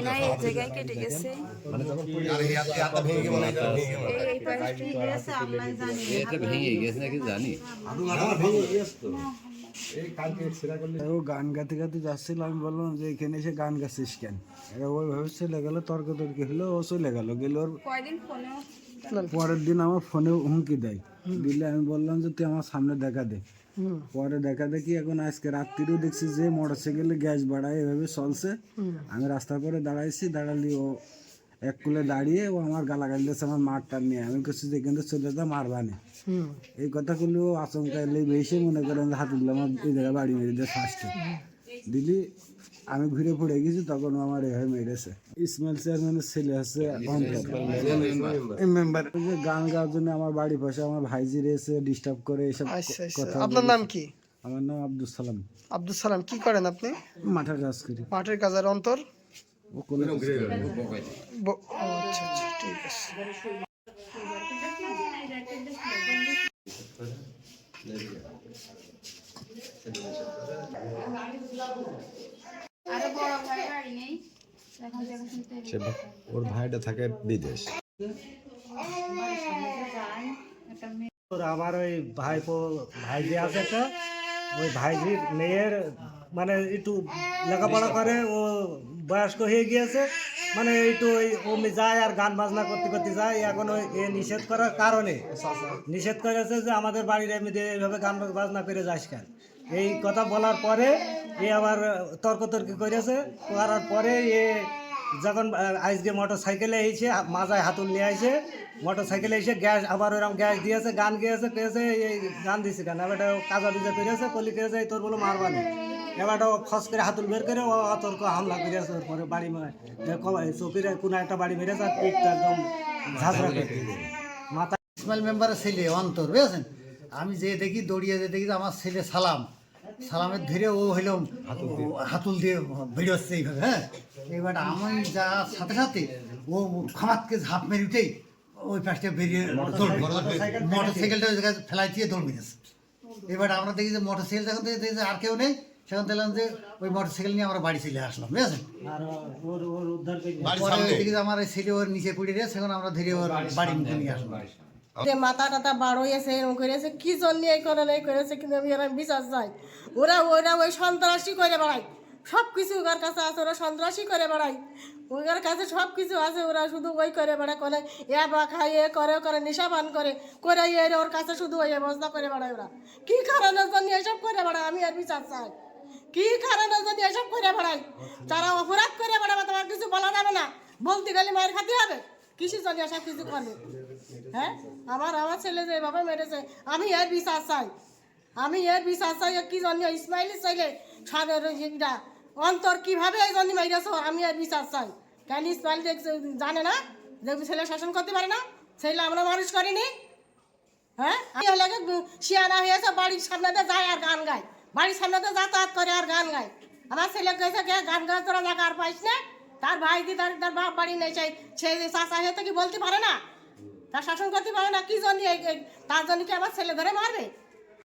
না এই জায়গায় কেটে গেছে। এই হাত- এই হাতটা ভেঙে গেছে, এটা ভেঙে গেছে। এই এই ভেঙে গেছে নাকি ও গান গাতে গাতে যাচ্ছিল আমি বললাম যে এখানে এসে গান গাছিস কেন? এরা ওইভাবে চলে গেল তর্ক তর্কি হলো ও চলে গেল। গেলে ওর পরের দিন আমার ফোনে হুমকি দেয়। দিলে আমি বললাম যে তুই আমার সামনে দেখা দে। পরে দেখা দেখি এখন আজকে রাত্রিও দেখছি যে মোটর সাইকেলে গ্যাস বাড়ায় এভাবে চলছে। আমি রাস্তার পরে দাঁড়াইছি দাঁড়ালি ও এক কুলে দাঁড়িয়ে ও আমার গালাগালি দিয়েছে আমার মারটা নিয়ে। আমি কিছু যে কিন্তু চলে মারবা নেই এই কথা করলে ও আচমকা এলে বেশি মনে করেন হাতুল্লা আমার এই জায়গায় বাড়ি মেরে দিয়ে ফার্স্টে দিলি আমি ঘুরে পড়ে গেছি তখন আমার এভাবে মেরেছে। ইসমাইল চেয়ারম্যানের ছেলে আছে মেম্বার। গান গাওয়ার জন্য আমার বাড়ি পাশে আমার ভাইজি রয়েছে ডিস্টার্ব করে এসব আচ্ছা আচ্ছা। কথা আপনার নাম কি? আমার নাম আব্দুল সালাম। আব্দুল সালাম কি করেন আপনি? মাঠের কাজ করি। মাঠের কাজের অন্তর? আচ্ছা আচ্ছা ঠিক আছে। ওর ভাইটা থাকে বিদেশ। ওর আমার ওই ভাইপো ভাইজি আছে একটা। ওই ভাইজির মেয়ের মানে একটু লেখাপড়া করে ও বয়স্ক হয়ে গিয়েছে। মানে একটু ওই ও যায় আর গান বাজনা করতে করতে যায়। এখন ওই এ নিষেধ করার কারণে। নিষেধ করেছে যে আমাদের বাড়ির এমনিতে এইভাবে গান বাজনা করে যাস কেন? এই কথা বলার পরে এ আবার তর্কতর্কি করেছে। করার পরে এ যখন আজকে মোটর সাইকেলে এসে মাজায় হাতুল নিয়ে আসে মোটর সাইকেলে এসে গ্যাস, আবার ওরকম গ্যাস দিয়েছে, গান গিয়েছে, পেয়েছে, এই গান দিয়েছে কেন? এবারটা কাজা দিতে পেরেছে কলি করেছে, এই তোর বলো মারবানি এবারটা ও খস করে হাতুল বের করে, ও অতর্ক হামলা করেছে ওর পরে বাড়ি চৌকির কোনো একটা বাড়ি মেরেছে আর পিঠটা একদম ঝাঁঝরা করে। মাথা ইসমাইল মেম্বারের ছেলে, অন্তর, বুঝেছেন? আমি যে দেখি, দৌড়িয়ে যে দেখি আমার ছেলে সালাম। সালামের ধরে ও হইল হাতুল দিয়ে। বেরোচ্ছে এইভাবে হ্যাঁ? এবার আমি যাওয়ার সাথে সাথে ও খামাতকে ঝাঁপ মেরে উঠেই ওই পাশটা বেরিয়ে মোটর সাইকেলটা ওই জায়গায় ফেলাই দিয়ে দৌড় মেরেছে। এবার আমরা দেখি যে মোটর সাইকেল যখন থেকে দেখি আর কেউ নেই সেখান দেখলাম যে ওই মোটর সাইকেল নিয়ে আমরা বাড়ি চলে আসলাম বুঝেছেন? আর ওর ওর উদ্ধার দেখি যে আমার এই ছেলে ওর নিচে পড়ে রয়েছে সেখানে আমরা ধরে ওর বাড়ি নিয়ে আসলাম। যে মাথা টাথা বার হয়েছে এরকম করেছে কি জন্য এই করে এই করেছে কিন্তু আমি এরা বিশ্বাস যাই ওরা ওরা ওই সন্ত্রাসী করে বেড়ায়। সব কিছু ওর কাছে আছে, ওরা সন্ত্রাসী করে বেড়ায়। ওর কাছে সব কিছু আছে, ওরা শুধু ওই করে বেড়ায় করে এ বা খায়, এ করে করে, নেশা পান করে করে এর ওর কাছে শুধু ওই অবস্থা করে বেড়ায় ওরা। কি কারণের জন্য এসব করে বেড়ায়? আমি আর বিচার চাই কি কারণের জন্য এসব করে বেড়ায়? যারা অপরাধ করে বেড়াবে, তোমার কিছু বলা যাবে না? বলতে গেলে মায়ের খাতে হবে? কিসের জন্য এসব কিছু করবে? হ্যাঁ? আমার আমার ছেলে যে এভাবে মেরেছে, আমি এর বিশ্বাস চাই। আমি এর বিশ্বাস চাই কি জন্য? ইসমাইলের ছেলে সাদের অন্তর কীভাবে এই জন্য মেরেছে, আমি এর বিশ্বাস চাই। কেন ইসমাইল জানে না? যে ছেলে শাসন করতে পারে না? ছেলে আমরা মানুষ করিনি। হ্যাঁ? আমি হলে শিয়ানা হয়েছে, বাড়ির সামনেতে যায় আর গান গায়। বাড়ির সামনেতে যাতায়াত করে আর গান গায়। আমার ছেলে গেছে গান গাছ তোরা জায়গা আর পাইস না? তার ভাই দি তার তার বাপ বাড়ি নেই, সেই ছেলে চাষা হয়ে তো কি বলতে পারে না? তার শাসন করতে পারে না, কি জন্য তার জন্য কি আবার ছেলে ধরে মারবে?